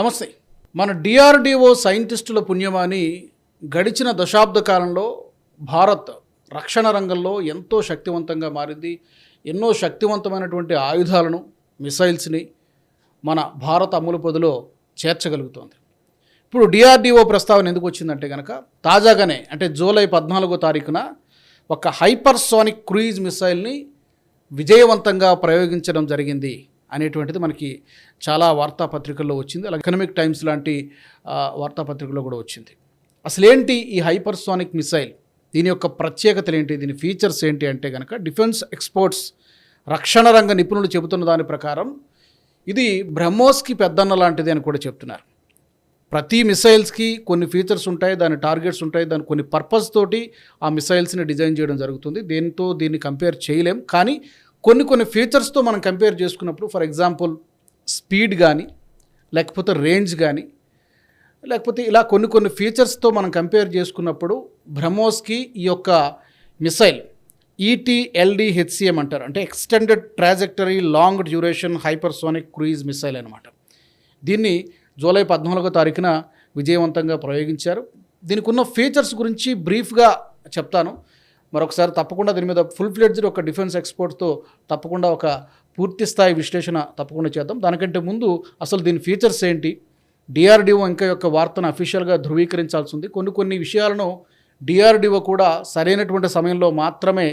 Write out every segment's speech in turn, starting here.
నమస్తే. మన డిఆర్డిఓ సైంటిస్టుల పుణ్యమాని గడిచిన దశాబ్ద కాలంలో భారత్ రక్షణ రంగంలో ఎంతో శక్తివంతంగా మారింది. ఎన్నో శక్తివంతమైనటువంటి ఆయుధాలను మిసైల్స్ని మన భారత అమలు పొదిలో చేర్చగలుగుతోంది. ఇప్పుడు డిఆర్డిఓ ప్రస్తావన ఎందుకు వచ్చిందంటే కనుక తాజాగానే అంటే జూలై పద్నాలుగో తారీఖున ఒక హైపర్సోనిక్ క్రూయిజ్ మిసైల్ని విజయవంతంగా ప్రయోగించడం జరిగింది. అనేటువంటిది మనకి చాలా వార్తాపత్రికల్లో వచ్చింది. అలాగే ఎకనమిక్ టైమ్స్ లాంటి వార్తాపత్రికలో వార్తాపత్రికల్లో కూడా వచ్చింది. అసలేంటి ఈ హైపర్సోనిక్ మిసైల్? దీని యొక్క ప్రత్యేకతలు ఏంటి? దీని ఫీచర్స్ ఏంటి అంటే కనుక డిఫెన్స్ ఎక్స్పోర్ట్స్ రక్షణ రంగ నిపుణులు చెబుతున్న దాని ప్రకారం ఇది బ్రహ్మోస్కి పెద్దన్న లాంటిది అని కూడా చెప్తున్నారు. ప్రతి మిసైల్స్కి కొన్ని ఫీచర్స్ ఉంటాయి దాని టార్గెట్స్ ఉంటాయి దాని కొన్ని పర్పస్ తోటి ఆ మిసైల్స్ని డిజైన్ చేయడం జరుగుతుంది. దీంతో దీన్ని కంపేర్ చేయలేం. కానీ కొన్ని కొన్ని ఫీచర్స్తో మనం కంపేర్ చేసుకున్నప్పుడు ఫర్ ఎగ్జాంపుల్ స్పీడ్ కానీ లేకపోతే రేంజ్ కానీ లేకపోతే ఇలా కొన్ని కొన్ని ఫీచర్స్తో మనం కంపేర్ చేసుకున్నప్పుడు బ్రహ్మోస్కి ఈ యొక్క మిసైల్ ఈటీఎల్డిహెచ్సిఎం అంటారు. అంటే extended trajectory long duration hypersonic cruise missile అనమాట దీన్ని జూలై పద్నాలుగో తారీఖున విజయవంతంగా ప్రయోగించారు. దీనికి ఉన్న ఫీచర్స్ గురించి బ్రీఫ్గా చెప్తాను. మరొకసారి తప్పకుండా దీని మీద ఫుల్ ఫ్లెడ్జ్డ్ ఒక డిఫెన్స్ ఎక్స్పోర్ట్తో తప్పకుండా ఒక పూర్తి స్థాయి విశ్లేషణ తప్పకుండా చేద్దాం. దానికంటే ముందు అసలు దీని ఫీచర్స్ ఏంటి? డిఆర్డిఓ ఇంకా యొక్క వార్తను అఫీషియల్గా ధృవీకరించాల్సి ఉంది. కొన్ని కొన్ని విషయాలను డిఆర్డిఓ కూడా సరైనటువంటి సమయంలో మాత్రమే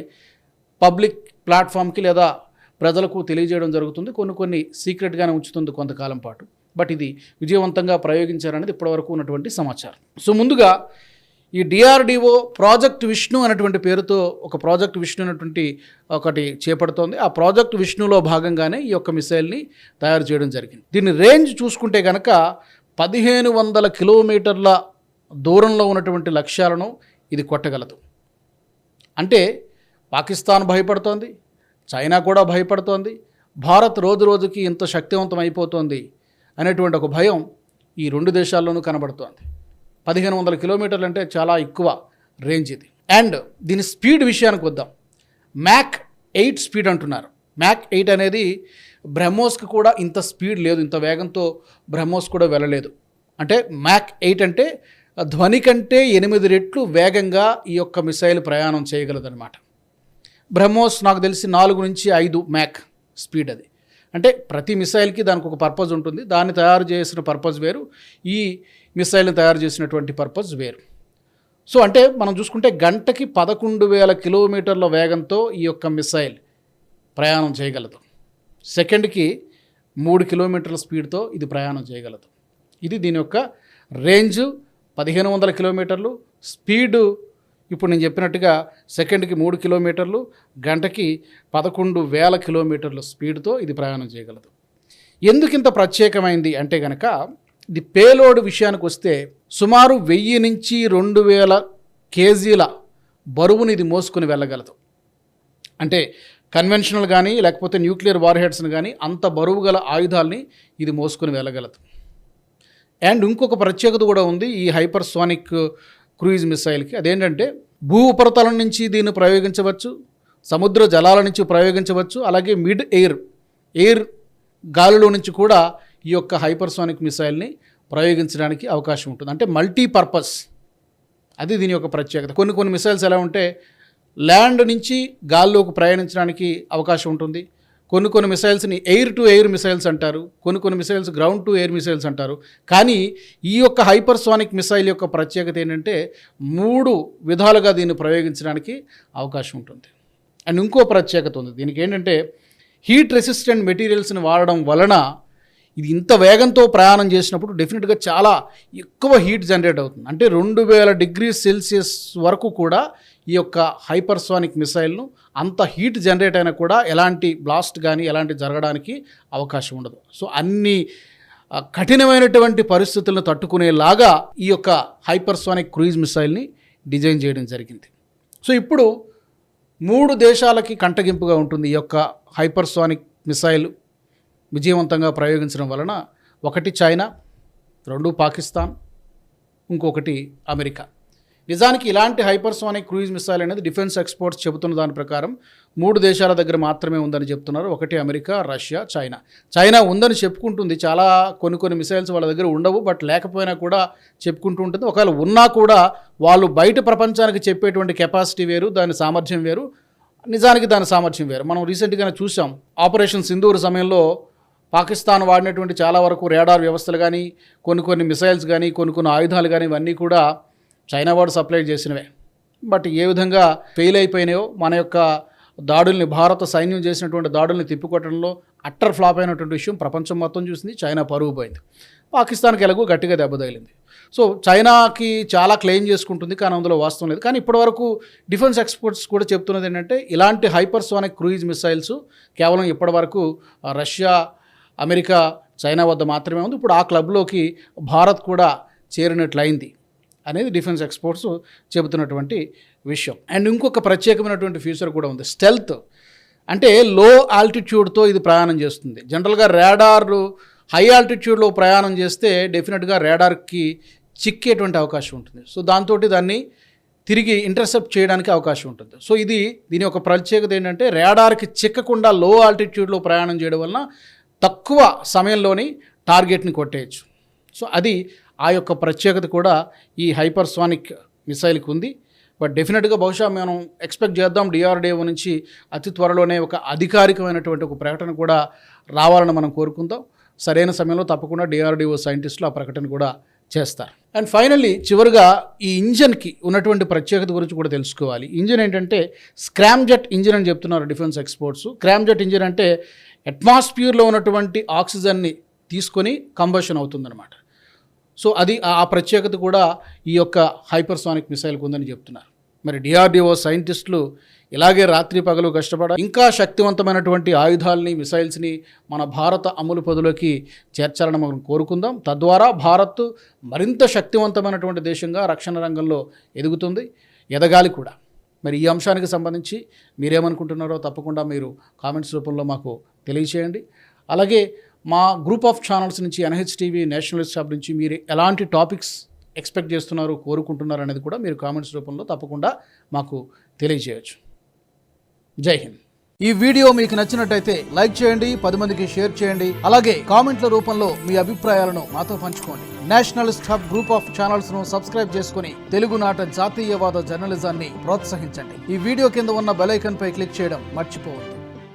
పబ్లిక్ ప్లాట్ఫామ్కి లేదా ప్రజలకు తెలియజేయడం జరుగుతుంది. కొన్ని కొన్ని సీక్రెట్గానే ఉంచుతుంది కొంతకాలం పాటు. బట్ ఇది విజయవంతంగా ప్రయోగించారనేది ఇప్పటివరకు ఉన్నటువంటి సమాచారం. సో ముందుగా ఈ డిఆర్డిఓ ప్రాజెక్ట్ విష్ణు అనేటువంటి పేరుతో ఒక ప్రాజెక్ట్ విష్ణు అనేటువంటి ఒకటి చేపడుతోంది. ఆ ప్రాజెక్ట్ విష్ణులో భాగంగానే ఈ యొక్క మిసైల్ని తయారు చేయడం జరిగింది. దీని రేంజ్ చూసుకుంటే కనుక పదిహేను వందల కిలోమీటర్ల దూరంలో ఉన్నటువంటి లక్ష్యాలను ఇది కొట్టగలదు. అంటే పాకిస్తాన్ భయపడుతోంది చైనా కూడా భయపడుతోంది భారత్ రోజు రోజుకి ఇంత శక్తివంతం అయిపోతోంది అనేటువంటి ఒక భయం ఈ రెండు దేశాల్లోనూ కనబడుతోంది. పదిహేను వందల కిలోమీటర్లు అంటే చాలా ఎక్కువ రేంజ్ ఇది. అండ్ దీని స్పీడ్ విషయానికి వద్దాం. మ్యాక్ ఎయిట్ స్పీడ్ అంటున్నారు. మ్యాక్ ఎయిట్ అనేది బ్రహ్మోస్కి కూడా ఇంత స్పీడ్ లేదు ఇంత వేగంతో బ్రహ్మోస్ కూడా వెళ్ళలేదు. అంటే మ్యాక్ ఎయిట్ అంటే ధ్వని కంటే ఎనిమిది రెట్లు వేగంగా ఈ యొక్క మిసైల్ ప్రయాణం చేయగలదన్నమాట. బ్రహ్మోస్ నాకు తెలిసి నాలుగు నుంచి ఐదు మ్యాక్ స్పీడ్ అది. అంటే ప్రతి మిసైల్కి దానికి ఒక పర్పస్ ఉంటుంది. దాన్ని తయారు చేసిన పర్పస్ వేరు. ఈ మిసైల్ని తయారు చేసినటువంటి పర్పస్ వేరు. సో అంటే మనం చూసుకుంటే గంటకి పదకొండు వేల కిలోమీటర్ల వేగంతో ఈ యొక్క మిసైల్ ప్రయాణం చేయగలదు. సెకండ్కి మూడు కిలోమీటర్ల స్పీడ్తో ఇది ప్రయాణం చేయగలదు. ఇది దీని యొక్క రేంజ్ పదిహేను వందల కిలోమీటర్లు స్పీడు ఇప్పుడు నేను చెప్పినట్టుగా సెకండ్కి మూడు కిలోమీటర్లు గంటకి పదకొండు వేల కిలోమీటర్ల స్పీడ్తో ఇది ప్రయాణం చేయగలదు. ఎందుకింత ప్రత్యేకమైంది అంటే కనుక ఇది పేలోడ్ విషయానికి వస్తే సుమారు వెయ్యి నుంచి రెండు వేల కేజీల బరువుని ఇది మోసుకుని వెళ్ళగలదు. అంటే కన్వెన్షనల్ కానీ లేకపోతే న్యూక్లియర్ వార్ హెడ్స్ని కానీ అంత బరువు గల ఆయుధాల్ని ఇది మోసుకుని వెళ్ళగలదు. అండ్ ఇంకొక ప్రత్యేకత కూడా ఉంది ఈ హైపర్సోనిక్ క్రూయిజ్ మిసైల్కి అదేంటంటే భూ ఉపరితలం నుంచి దీన్ని ప్రయోగించవచ్చు సముద్ర జలాల నుంచి ప్రయోగించవచ్చు అలాగే మిడ్ ఎయిర్ ఎయిర్ గాలిలో నుంచి కూడా ఈ యొక్క హైపర్సోనిక్ మిసైల్ని ప్రయోగించడానికి అవకాశం ఉంటుంది. అంటే మల్టీపర్పస్. అది దీని యొక్క ప్రత్యేకత. కొన్ని కొన్ని మిసైల్స్ ఎలా ఉంటే ల్యాండ్ నుంచి గాల్లోకి ప్రయాణించడానికి అవకాశం ఉంటుంది. కొన్ని కొన్ని మిసైల్స్ని ఎయిర్ టు ఎయిర్ మిసైల్స్ అంటారు. కొన్ని కొన్ని missiles ground to air missiles అంటారు. కానీ ఈ యొక్క హైపర్సోనిక్ మిసైల్ యొక్క ప్రత్యేకత ఏంటంటే మూడు విధాలుగా దీన్ని ప్రయోగించడానికి అవకాశం ఉంటుంది. అండ్ ఇంకో ప్రత్యేకత ఉంది. దీనికి ఏంటంటే హీట్ రెసిస్టెంట్ మెటీరియల్స్ని వాడడం వలన ఇది ఇంత వేగంతో ప్రయాణం చేసినప్పుడు డెఫినెట్గా చాలా ఎక్కువ హీట్ జనరేట్ అవుతుంది. అంటే రెండు వేల డిగ్రీ సెల్సియస్ వరకు కూడా ఈ యొక్క హైపర్సోనిక్ మిసైల్ను అంత హీట్ జనరేట్ అయినా కూడా ఎలాంటి బ్లాస్ట్ కానీ ఎలాంటి జరగడానికి అవకాశం ఉండదు. సో అన్ని కఠినమైనటువంటి పరిస్థితులను తట్టుకునేలాగా ఈ యొక్క హైపర్సోనిక్ క్రూయిజ్ మిసైల్ని డిజైన్ చేయడం జరిగింది. సో ఇప్పుడు మూడు దేశాలకి కంటగింపుగా ఉంటుంది ఈ యొక్క హైపర్సోనిక్ మిసైల్ విజయవంతంగా ప్రయోగించడం వలన ఒకటి చైనా రెండు పాకిస్తాన్ ఇంకొకటి అమెరికా. నిజానికి ఇలాంటి హైపర్సోనిక్ క్రూయిజ్ మిసైల్ అనేది డిఫెన్స్ ఎక్స్పోర్ట్స్ చెబుతున్న దాని ప్రకారం మూడు దేశాల దగ్గర మాత్రమే ఉందని చెప్తున్నారు. ఒకటి అమెరికా రష్యా చైనా. చైనా ఉందని చెప్పుకుంటుంది. చాలా కొన్ని కొన్ని మిసైల్స్ వాళ్ళ దగ్గర ఉండవు బట్ లేకపోయినా కూడా చెప్పుకుంటూ ఉంటుంది. ఒకవేళ ఉన్నా కూడా వాళ్ళు బయట ప్రపంచానికి చెప్పేటువంటి కెపాసిటీ వేరు దాని సామర్థ్యం వేరు. నిజానికి దాని సామర్థ్యం వేరు. మనం రీసెంట్గానే చూసాం ఆపరేషన్ సింధూరు సమయంలో పాకిస్తాన్ వాడినటువంటి చాలా వరకు రేడార్ వ్యవస్థలు కానీ కొన్ని కొన్ని మిసైల్స్ కానీ కొన్ని కొన్ని ఆయుధాలు కానీ ఇవన్నీ కూడా చైనా వాడు సప్లై చేసినవే. బట్ ఏ విధంగా ఫెయిల్ అయిపోయినాయో మన యొక్క దాడుల్ని భారత సైన్యం చేసినటువంటి దాడుల్ని తిప్పికొట్టడంలో అట్టర్ ఫ్లాప్ అయినటువంటి విషయం ప్రపంచం మొత్తం చూసింది చైనా పరుగు పోయింది. పాకిస్తాన్కి ఎలాగో గట్టిగా దెబ్బ తగిలింది. సో చైనాకి చాలా క్లెయిమ్ చేసుకుంటుంది కానీ అందులో వాస్తవం లేదు. కానీ ఇప్పటివరకు డిఫెన్స్ ఎక్స్పర్ట్స్ కూడా చెప్తున్నది ఏంటంటే ఇలాంటి హైపర్సోనిక్ క్రూయిజ్ మిసైల్స్ కేవలం ఇప్పటివరకు రష్యా అమెరికా చైనా వద్ద మాత్రమే ఉంది. ఇప్పుడు ఆ క్లబ్లోకి భారత్ కూడా చేరినట్లయింది అనేది డిఫెన్స్ ఎక్స్పోర్ట్స్ చెబుతున్నటువంటి విషయం. అండ్ ఇంకొక ప్రత్యేకమైనటువంటి ఫ్యూచర్ కూడా ఉంది. స్టెల్త్ అంటే లో ఆల్టిట్యూడ్తో ఇది ప్రయాణం చేస్తుంది. జనరల్గా రేడార్లు హై ఆల్టిట్యూడ్లో ప్రయాణం చేస్తే డెఫినెట్గా రేడార్కి చిక్కేటువంటి అవకాశం ఉంటుంది. సో దాంతో దాన్ని తిరిగి ఇంటర్సెప్ట్ చేయడానికి అవకాశం ఉంటుంది. సో ఇది దీని యొక్క ప్రత్యేకత ఏంటంటే రేడార్కి చిక్కకుండా లో ఆల్టిట్యూడ్లో ప్రయాణం చేయడం వలన తక్కువ సమయంలోని టార్గెట్ని కొట్టేయచ్చు. సో అది ఆ యొక్క ప్రత్యేకత కూడా ఈ హైపర్సానిక్ మిసైల్కి ఉంది. బట్ డెఫినెట్గా బహుశా మనం ఎక్స్పెక్ట్ చేద్దాం డిఆర్డిఓ నుంచి అతి త్వరలోనే ఒక అధికారికమైనటువంటి ఒక ప్రకటన కూడా రావాలని మనం కోరుకుందాం. సరైన సమయంలో తప్పకుండా డిఆర్డిఓ సైంటిస్టులు ఆ ప్రకటన కూడా చేస్తారు. అండ్ ఫైనల్లీ చివరిగా ఈ ఇంజన్కి ఉన్నటువంటి ప్రత్యేకత గురించి కూడా తెలుసుకోవాలి. ఇంజిన్ ఏంటంటే స్క్రామ్ జెట్ ఇంజిన్ అని చెప్తున్నారు defence exports. Scramjet engine అంటే అట్మాస్ఫియర్లో ఉన్నటువంటి ఆక్సిజన్ని తీసుకొని కంబషన్ అవుతుందన్నమాట. సో అది ఆ ఆ ప్రత్యేకత కూడా ఈ యొక్క హైపర్సానిక్ మిసైల్కి ఉందని చెప్తున్నారు. మరి డిఆర్డిఓ సైంటిస్టులు ఇలాగే రాత్రి పగలు కష్టపడ ఇంకా శక్తివంతమైనటువంటి ఆయుధాలని మిసైల్స్ని మన భారత అమలు పదులోకి చేర్చాలని మనం కోరుకుందాం. తద్వారా భారత్ మరింత శక్తివంతమైనటువంటి దేశంగా రక్షణ రంగంలో ఎదుగుతుంది. ఎదగాలి కూడా. మరి ఈ అంశానికి సంబంధించి మీరేమనుకుంటున్నారో తప్పకుండా మీరు కామెంట్స్ రూపంలో మాకు తెలియచేయండి. అలాగే మా గ్రూప్ ఆఫ్ ఛానల్స్ నుంచి ఎన్హెచ్ టీవీ నేషనలిస్ట్ నుంచి మీరు ఎలాంటి టాపిక్స్ ఎక్స్పెక్ట్ చేస్తున్నారు కోరుకుంటున్నారు అనేది కూడా మీరు కామెంట్స్ రూపంలో తప్పకుండా మాకు తెలియజేయచ్చు. జై హింద్. ఈ వీడియో మీకు నచ్చినట్టయితే లైక్ చేయండి పది మందికి షేర్ చేయండి అలాగే కామెంట్ల రూపంలో మీ అభిప్రాయాలను మాతో పంచుకోండి. నేషనలిస్ట్ హబ్ గ్రూప్ ఆఫ్ ఛానల్స్ను సబ్స్క్రైబ్ చేసుకుని తెలుగునాట జాతీయవాద జర్నలిజాన్ని ప్రోత్సహించండి. ఈ వీడియో కింద ఉన్న బెల్ పై క్లిక్ చేయడం మర్చిపోవద్దు.